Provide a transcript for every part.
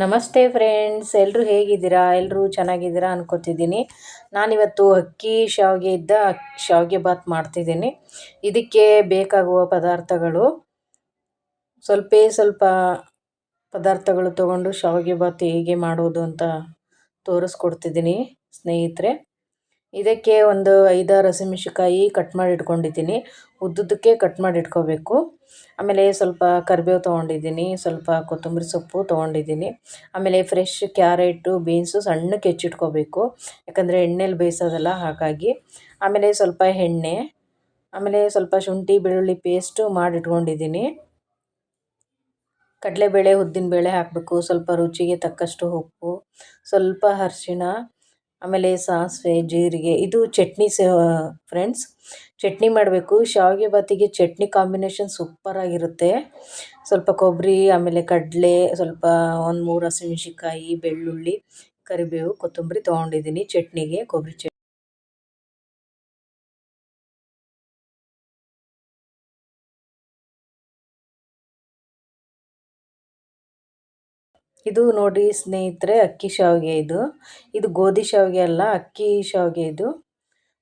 ನಮಸ್ತೆ ಫ್ರೆಂಡ್ಸ್ ಎಲ್ಲರೂ ಹೇಗಿದ್ದೀರಾ? ಎಲ್ಲರೂ ಚೆನ್ನಾಗಿದ್ದೀರಾ ಅನ್ಕೋತಿದ್ದೀನಿ. ನಾನಿವತ್ತು ಅಕ್ಕಿ, ಶಾವಿಗೆ ಇದ್ದ ಶಾವಿಗೆ ಬಾತ್ ಮಾಡ್ತಿದ್ದೀನಿ. ಇದಕ್ಕೆ ಬೇಕಾಗುವ ಪದಾರ್ಥಗಳು. ಸ್ವಲ್ಪ ಸ್ವಲ್ಪ ಪದಾರ್ಥಗಳು ತಗೊಂಡು ಶಾವಿಗೆ ಬಾತ್ ಹೇಗೆ ಮಾಡೋದು ಅಂತ ತೋರಿಸ್ಕೊಡ್ತಿದ್ದೀನಿ ಸ್ನೇಹಿತರೆ. ಇದಕ್ಕೆ ಒಂದು ಐದಾರು ಹಸಿಮೆಣ್ಸಿನ್ಕಾಯಿ ಕಟ್ ಮಾಡಿ ಇಟ್ಕೊಂಡಿದ್ದೀನಿ. ಉದ್ದುದ್ದಕ್ಕೆ ಕಟ್ ಮಾಡಿ ಇಟ್ಕೋಬೇಕು. ಆಮೇಲೆ ಸ್ವಲ್ಪ ಕರಿಬೇವು ತೊಗೊಂಡಿದ್ದೀನಿ, ಸ್ವಲ್ಪ ಕೊತ್ತಂಬರಿ ಸೊಪ್ಪು ತೊಗೊಂಡಿದ್ದೀನಿ. ಆಮೇಲೆ ಫ್ರೆಶ್ ಕ್ಯಾರೆಟು ಬೀನ್ಸು ಸಣ್ಣಕ್ಕೆ ಹೆಚ್ಚಿಟ್ಕೋಬೇಕು. ಯಾಕಂದರೆ ಎಣ್ಣೆಲಿ ಬೇಯಿಸೋದಲ್ಲ ಹಾಗಾಗಿ. ಆಮೇಲೆ ಸ್ವಲ್ಪ ಎಣ್ಣೆ, ಆಮೇಲೆ ಸ್ವಲ್ಪ ಶುಂಠಿ, ಬೆಳ್ಳುಳ್ಳಿ ಪೇಸ್ಟು ಮಾಡಿಟ್ಕೊಂಡಿದ್ದೀನಿ ಕಡಲೆಬೇಳೆ, ಉದ್ದಿನಬೇಳೆ ಹಾಕಬೇಕು. ಸ್ವಲ್ಪ ರುಚಿಗೆ ತಕ್ಕಷ್ಟು ಉಪ್ಪು, ಸ್ವಲ್ಪ ಅರ್ಶಿಣ ಆಮೇಲೆ ಸಾಸಿವೆ, ಜೀರಿಗೆ, ಇದು ಚಟ್ನಿ ಫ್ರೆಂಡ್ಸ್ ಚಟ್ನಿ ಮಾಡಬೇಕು. ಶಾವಿಗೆ ಬಾತಿಗೆ ಚಟ್ನಿ ಕಾಂಬಿನೇಷನ್ ಸೂಪರಾಗಿರುತ್ತೆ ಸ್ವಲ್ಪ ಕೊಬ್ಬರಿ ಆಮೇಲೆ ಕಡಲೆ, ಸ್ವಲ್ಪ ಒಂದು ಮೂರು ಹಸಿಮೆಣ್ಸಿನ್ಕಾಯಿ, ಬೆಳ್ಳುಳ್ಳಿ, ಕರಿಬೇವು, ಕೊತ್ತಂಬರಿ ತೊಗೊಂಡಿದ್ದೀನಿ ಚಟ್ನಿಗೆ ಕೊಬ್ಬರಿ ಚಟ್ನಿ. ಇದು ನೋಡಿ ಸ್ನೇಹಿತರೆ, ಅಕ್ಕಿ ಶಾವಿಗೆ ಇದು. ಇದು ಗೋಧಿ ಶಾವಿಗೆ ಅಲ್ಲ, ಅಕ್ಕಿ ಶಾವಿಗೆ ಇದು.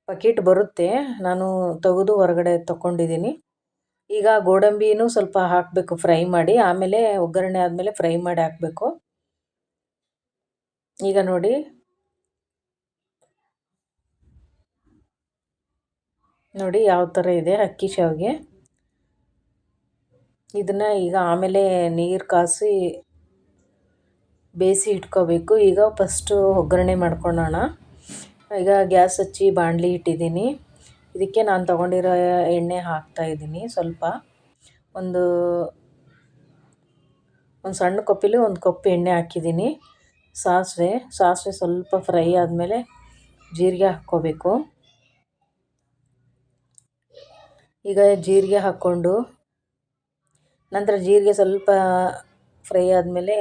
ಪಕೆಟ್ ಬರುತ್ತೆ. ನಾನು ತೆಗೆದು ಹೊರಗಡೆ ತಗೊಂಡಿದ್ದೀನಿ ಈಗ ಗೋಡಂಬಿನೂ ಸ್ವಲ್ಪ ಹಾಕಬೇಕು ಫ್ರೈ ಮಾಡಿ. ಆಮೇಲೆ ಒಗ್ಗರಣೆ ಆದಮೇಲೆ ಫ್ರೈ ಮಾಡಿ ಹಾಕಬೇಕು. ಈಗ ನೋಡಿ. ನೋಡಿ ಯಾವ ಥರ ಇದೆ ಅಕ್ಕಿ ಶಾವಿಗೆ. ಇದನ್ನು ಈಗ ಆಮೇಲೆ ನೀರು ಕಾಸಿ ಬೇಯಿಸಿ ಇಟ್ಕೋಬೇಕು. ಈಗ ಫಸ್ಟು ಒಗ್ಗರಣೆ ಮಾಡ್ಕೊಳ್ಳೋಣ ಈಗ ಗ್ಯಾಸ್ ಹಚ್ಚಿ ಬಾಣಲಿ ಇಟ್ಟಿದ್ದೀನಿ. ಇದಕ್ಕೆ ನಾನು ತೊಗೊಂಡಿರೋ ಎಣ್ಣೆ ಹಾಕ್ತಾಯಿದ್ದೀನಿ ಸ್ವಲ್ಪ. ಒಂದು ಒಂದು ಸಣ್ಣ ಕಪ್ಪಲ್ಲಿ ಒಂದು ಕಪ್ ಎಣ್ಣೆ ಹಾಕಿದ್ದೀನಿ. ಸಾಸಿವೆ ಸಾಸಿವೆ ಸ್ವಲ್ಪ ಫ್ರೈ ಆದಮೇಲೆ ಜೀರಿಗೆ ಹಾಕ್ಕೋಬೇಕು. ಈಗ ಜೀರಿಗೆ ಹಾಕ್ಕೊಂಡು ನಂತರ ಜೀರಿಗೆ ಸ್ವಲ್ಪ ಫ್ರೈ ಆದಮೇಲೆ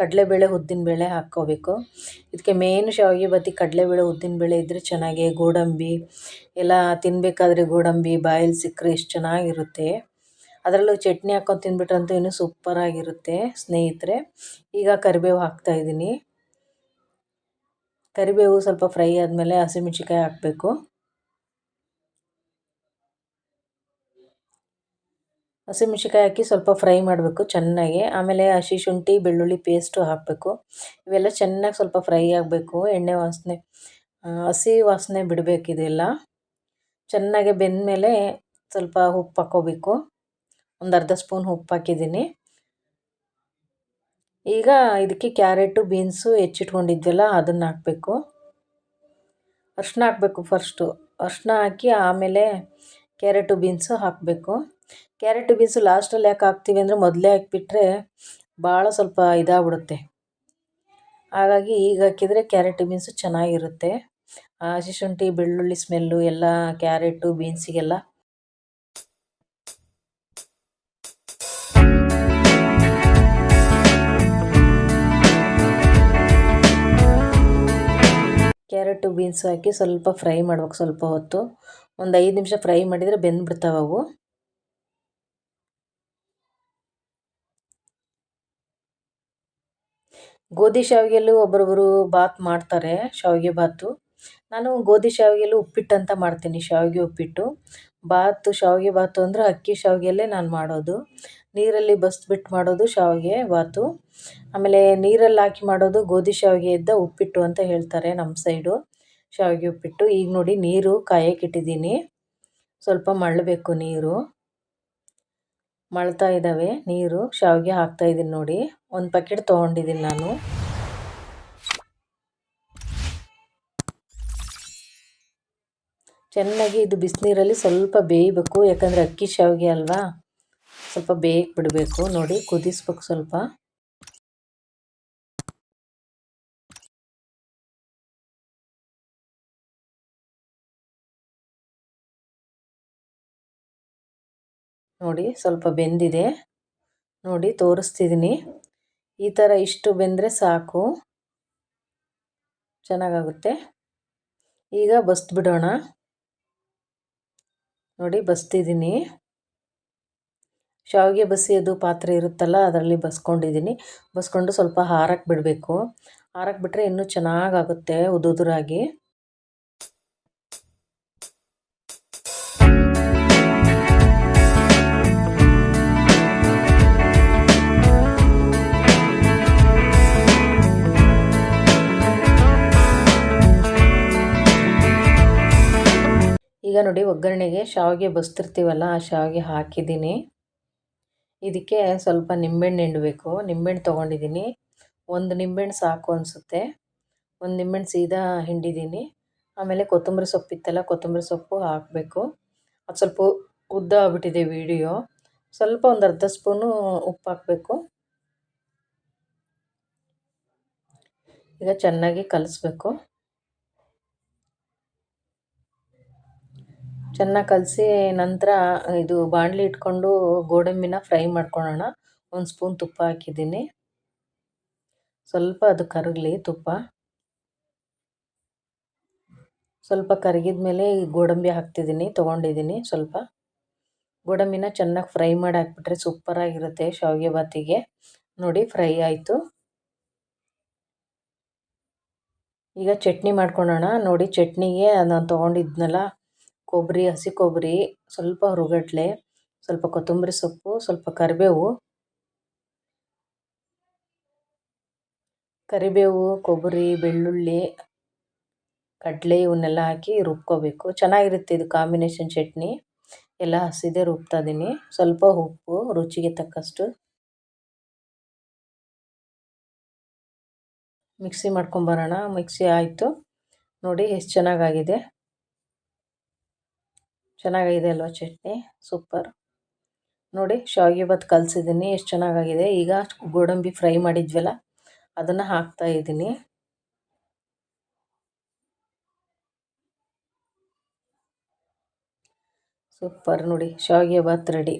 ಕಡಲೆಬೇಳೆ ಉದ್ದಿನಬೇಳೆ ಹಾಕ್ಕೋಬೇಕು. ಇದಕ್ಕೆ ಮೇನ್ ಶಾವಿಗೆ ಬತ್ತಿ ಕಡಲೆಬೇಳೆ ಉದ್ದಿನಬೇಳೆ ಇದ್ದರೆ ಚೆನ್ನಾಗಿ ಗೋಡಂಬಿ, ಎಲ್ಲ ತಿನ್ನಬೇಕಾದ್ರೆ ಗೋಡಂಬಿ, ಬಾಯಲ್ಲಿ ಸಿಕ್ಕರೆ ಎಷ್ಟು ಚೆನ್ನಾಗಿರುತ್ತೆ. ಅದರಲ್ಲೂ ಚಟ್ನಿ ಹಾಕ್ಕೊಂಡು ತಿನ್ಬಿಟ್ರಂತೂ ಇನ್ನೂ ಸೂಪರಾಗಿರುತ್ತೆ ಸ್ನೇಹಿತರೆ. ಈಗ ಕರಿಬೇವು ಹಾಕ್ತಾಯಿದ್ದೀನಿ ಕರಿಬೇವು ಸ್ವಲ್ಪ ಫ್ರೈ ಆದಮೇಲೆ ಹಸಿಮೆಣ್ಸಿಕಾಯಿ ಹಾಕಬೇಕು. ಹಸಿಮೆಣ್ಸಿನ್ಕಾಯಿ ಹಾಕಿ ಸ್ವಲ್ಪ ಫ್ರೈ ಮಾಡಬೇಕು ಚೆನ್ನಾಗಿ. ಆಮೇಲೆ ಹಸಿ ಶುಂಠಿ, ಬೆಳ್ಳುಳ್ಳಿ ಪೇಸ್ಟು ಹಾಕಬೇಕು. ಇವೆಲ್ಲ ಚೆನ್ನಾಗಿ ಸ್ವಲ್ಪ ಫ್ರೈ ಆಗಬೇಕು. ಎಣ್ಣೆ ವಾಸನೆ ಹಸಿ ವಾಸನೆ ಬಿಡಬೇಕು ಇದೆಲ್ಲ. ಚೆನ್ನಾಗಿ ಬೆಂದಮೇಲೆ ಸ್ವಲ್ಪ ಉಪ್ಪು ಹಾಕೋಬೇಕು. ಒಂದು ಅರ್ಧ ಸ್ಪೂನ್ ಉಪ್ಪು ಹಾಕಿದ್ದೀನಿ. ಈಗ ಇದಕ್ಕೆ ಕ್ಯಾರೆಟು, ಬೀನ್ಸು ಹೆಚ್ಚಿಟ್ಕೊಂಡಿದ್ವಲ್ಲ, ಅದನ್ನು ಹಾಕಬೇಕು. ಅರ್ಶಿನ ಹಾಕಬೇಕು ಫಸ್ಟು ಅರ್ಶಿನ ಹಾಕಿ ಆಮೇಲೆ ಕ್ಯಾರೆಟು, ಬೀನ್ಸು ಹಾಕಬೇಕು. ಕ್ಯಾರೆಟು ಬೀನ್ಸು ಲಾಸ್ಟಲ್ಲಿ ಯಾಕೆ ಹಾಕ್ತೀವಿ ಅಂದರೆ ಮೊದಲೇ ಹಾಕಿಬಿಟ್ರೆ ಭಾಳ ಸ್ವಲ್ಪ ಇದಾಗ್ಬಿಡುತ್ತೆ. ಹಾಗಾಗಿ ಈಗ ಹಾಕಿದರೆ ಕ್ಯಾರೆಟ್ ಬೀನ್ಸು ಚೆನ್ನಾಗಿರುತ್ತೆ. ಹಸಿ ಶುಂಠಿ ಬೆಳ್ಳುಳ್ಳಿ ಸ್ಮೆಲ್ಲು ಎಲ್ಲ ಕ್ಯಾರೆಟು ಬೀನ್ಸಿಗೆಲ್ಲ ಕ್ಯಾರೆಟು ಬೀನ್ಸ್ ಹಾಕಿ ಸ್ವಲ್ಪ ಫ್ರೈ ಮಾಡ್ಬೇಕು ಸ್ವಲ್ಪ ಹೊತ್ತು. ಒಂದು ಐದು ನಿಮಿಷ ಫ್ರೈ ಮಾಡಿದರೆ ಬೆಂದ್ಬಿಡ್ತಾವೆ ಅವು. ಗೋಧಿ ಶಾವಿಗೆಯಲ್ಲೂ ಒಬ್ಬರೊಬ್ಬರು ಬಾತ್ ಮಾಡ್ತಾರೆ, ಶಾವಿಗೆ ಬಾತು. ನಾನು ಗೋಧಿ ಶಾವಿಗೆಯಲ್ಲಿ ಉಪ್ಪಿಟ್ಟು ಅಂತ ಮಾಡ್ತೀನಿ, ಶಾವಿಗೆ ಉಪ್ಪಿಟ್ಟು. ಬಾತು, ಶಾವಿಗೆ ಬಾತು ಅಂದರೆ ಅಕ್ಕಿ ಶಾವಿಗೆಯಲ್ಲೇ ನಾನು ಮಾಡೋದು. ನೀರಲ್ಲಿ ಬಸ್ಬಿಟ್ಟು ಮಾಡೋದು ಶಾವಿಗೆ ಬಾತು. ಆಮೇಲೆ ನೀರಲ್ಲಿ ಹಾಕಿ ಮಾಡೋದು ಗೋಧಿ ಶಾವಿಗೆ ಇದ್ದ ಉಪ್ಪಿಟ್ಟು ಅಂತ ಹೇಳ್ತಾರೆ ನಮ್ಮ ಸೈಡು, ಶಾವಿಗೆ ಉಪ್ಪಿಟ್ಟು. ಈಗ ನೋಡಿ ನೀರು ಕಾಯಕ್ಕಿಟ್ಟಿದ್ದೀನಿ ಸ್ವಲ್ಪ ಮಳ್ಳಬೇಕು ನೀರು. ಮಳ್ತಾ ಇದ್ದಾವೆ. ನೀರು ಶಾವಿಗೆ ಹಾಕ್ತಾ ಇದ್ದೀನಿ ನೋಡಿ. ಒಂದು ಪ್ಯಾಕೆಟ್ ತೊಗೊಂಡಿದ್ದೀನಿ ನಾನು. ಚೆನ್ನಾಗಿ ಇದು ಬಿಸಿನೀರಲ್ಲಿ ಸ್ವಲ್ಪ ಬೇಯಬೇಕು. ಯಾಕಂದರೆ ಅಕ್ಕಿ ಶಾವಿಗೆ ಅಲ್ವಾ? ಸ್ವಲ್ಪ ಬೇಯಕ್ಕೆ ಬಿಡಬೇಕು. ನೋಡಿ ಕುದಿಸ್ಬೇಕು ಸ್ವಲ್ಪ. ನೋಡಿ ಸ್ವಲ್ಪ ಬೆಂದಿದೆ. ನೋಡಿ ತೋರಿಸ್ತಿದ್ದೀನಿ ಈ ಥರ ಇಷ್ಟು ಬೆಂದರೆ ಸಾಕು. ಚೆನ್ನಾಗಾಗುತ್ತೆ. ಈಗ ಬಿಡೋಣ ನೋಡಿ ಬಸ್ತಿದ್ದೀನಿ ಶಾವಿಗೆ ಬಸಿಯೋದು ಪಾತ್ರೆ ಇರುತ್ತಲ್ಲ ಅದರಲ್ಲಿ ಬಸ್ಕೊಂಡಿದ್ದೀನಿ ಬಸ್ಕೊಂಡು ಸ್ವಲ್ಪ ಹಾರಕ್ಕೆ ಬಿಡಬೇಕು. ಹಾರಕ್ಕೆ ಬಿಟ್ಟರೆ ಇನ್ನೂ ಚೆನ್ನಾಗಾಗುತ್ತೆ ಉದುದುರಾಗಿ. ಈಗ ನೋಡಿ ಒಗ್ಗರಣೆಗೆ ಶಾವಿಗೆ ಬಸ್ತಿರ್ತೀವಲ್ಲ, ಆ ಶಾವಿಗೆ ಹಾಕಿದ್ದೀನಿ. ಇದಕ್ಕೆ ಸ್ವಲ್ಪ ನಿಂಬೆಹಣ್ಣು ಹಿಂಡಬೇಕು. ನಿಂಬೆಹಣ್ಣು ತೊಗೊಂಡಿದ್ದೀನಿ. ಒಂದು ನಿಂಬೆಹಣ್ಣು ಸಾಕು ಅನಿಸುತ್ತೆ. ಒಂದು ನಿಂಬೆಹಣ್ಣು ಸೀದಾ ಹಿಂಡಿದ್ದೀನಿ. ಆಮೇಲೆ ಕೊತ್ತಂಬರಿ ಸೊಪ್ಪು ಇತ್ತಲ್ಲ, ಕೊತ್ತಂಬರಿ ಸೊಪ್ಪು ಹಾಕಬೇಕು. ಅದು ಸ್ವಲ್ಪ ಉದ್ದ ಆಗ್ಬಿಟ್ಟಿದೆ ವಿಡಿಯೋ. ಸ್ವಲ್ಪ ಒಂದು ಅರ್ಧ ಸ್ಪೂನು ಉಪ್ಪು ಹಾಕಬೇಕು. ಈಗ ಚೆನ್ನಾಗಿ ಕಲಿಸ್ಬೇಕು. ಚೆನ್ನಾಗಿ ಕಲಸಿ ನಂತರ ಇದು ಬಾಣಲಿ ಇಟ್ಕೊಂಡು ಗೋಡಂಬಿನ ಫ್ರೈ ಮಾಡ್ಕೊಳ್ಳೋಣ ಒಂದು ಸ್ಪೂನ್ ತುಪ್ಪ ಹಾಕಿದ್ದೀನಿ. ಸ್ವಲ್ಪ ಅದು ಕರಗಲಿ ತುಪ್ಪ. ಸ್ವಲ್ಪ ಕರಗಿದ ಮೇಲೆ ಗೋಡಂಬಿ ಹಾಕ್ತಿದ್ದೀನಿ, ತೊಗೊಂಡಿದ್ದೀನಿ ಸ್ವಲ್ಪ. ಗೋಡಂಬಿನ ಚೆನ್ನಾಗಿ ಫ್ರೈ ಮಾಡಿ ಹಾಕ್ಬಿಟ್ರೆ ಸೂಪರಾಗಿರುತ್ತೆ ಶಾವಿಗೆ ಬಾತಿಗೆ. ನೋಡಿ ಫ್ರೈ ಆಯಿತು. ಈಗ ಚಟ್ನಿ ಮಾಡ್ಕೊಳ್ಳೋಣ ನೋಡಿ ಚಟ್ನಿಗೆ ನಾನು ತೊಗೊಂಡಿದ್ನಲ್ಲ ಕೊಬ್ಬರಿ, ಹಸಿ ಕೊಬ್ಬರಿ, ಸ್ವಲ್ಪ ಹುರುಗಡ್ಲೆ, ಸ್ವಲ್ಪ ಕೊತ್ತಂಬರಿ ಸೊಪ್ಪು, ಸ್ವಲ್ಪ ಕರಿಬೇವು. ಕರಿಬೇವು, ಕೊಬ್ಬರಿ, ಬೆಳ್ಳುಳ್ಳಿ, ಕಡಲೆ ಇವನ್ನೆಲ್ಲ ಹಾಕಿ ರುಬ್ಕೋಬೇಕು. ಚೆನ್ನಾಗಿರುತ್ತೆ ಇದು ಕಾಂಬಿನೇಷನ್ ಚಟ್ನಿ. ಎಲ್ಲ ಹಸಿದೇ ರುಬ್ತಾ ಇದ್ದೀನಿ ಸ್ವಲ್ಪ ಉಪ್ಪು, ರುಚಿಗೆ ತಕ್ಕಷ್ಟು. ಮಿಕ್ಸಿ ಮಾಡ್ಕೊಂಬರೋಣ. ಮಿಕ್ಸಿ ಆಯಿತು. ನೋಡಿ, ಎಷ್ಟು ಚೆನ್ನಾಗಾಗಿದೆ. ಚೆನ್ನಾಗಿದೆ ಅಲ್ವಾ ಚಟ್ನಿ? ಸೂಪರ್. ನೋಡಿ, ಶಾವಿಗೆ ಭಾತ್ ಕಲಸಿದ್ದೀನಿ ಎಷ್ಟು ಚೆನ್ನಾಗಾಗಿದೆ. ಈಗ ಗೋಡಂಬಿ ಫ್ರೈ ಮಾಡಿದ್ವಲ್ಲ, ಅದನ್ನು ಹಾಕ್ತಾ ಇದ್ದೀನಿ ಸೂಪರ್. ನೋಡಿ, ಶಾವಿಗೆ ಭಾತ್ ರೆಡಿ.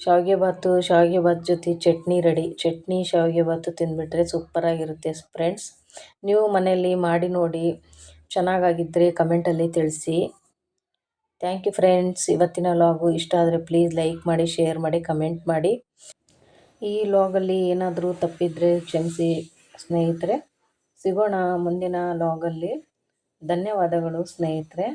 ಶಾವಿಗೆ ಭಾತು, ಶಾವಿಗೆ ಭಾತ್ ಜೊತೆ ಚಟ್ನಿ ರೆಡಿ. ಚಟ್ನಿ, ಶಾವಿಗೆ ಭಾತು ತಿಂದುಬಿಟ್ರೆ ಸೂಪರಾಗಿರುತ್ತೆ, ಫ್ರೆಂಡ್ಸ್. ನೀವು ಮನೆಯಲ್ಲಿ ಮಾಡಿ ನೋಡಿ. ಚೆನ್ನಾಗಾಗಿದ್ದರೆ ಕಮೆಂಟಲ್ಲಿ ತಿಳಿಸಿ. ಥ್ಯಾಂಕ್ ಯು ಫ್ರೆಂಡ್ಸ್ ಇವತ್ತಿನ ಲಾಗು ಇಷ್ಟ ಆದರೆ ಪ್ಲೀಸ್ ಲೈಕ್ ಮಾಡಿ ಶೇರ್ ಮಾಡಿ ಕಮೆಂಟ್ ಮಾಡಿ. ಈ ಲಾಗಲ್ಲಿ ಏನಾದರೂ ತಪ್ಪಿದರೆ ಕ್ಷಮಿಸಿ ಸ್ನೇಹಿತರೆ. ಸಿಗೋಣ ಮುಂದಿನ ಲಾಗಲ್ಲಿ ಧನ್ಯವಾದಗಳು ಸ್ನೇಹಿತರೆ.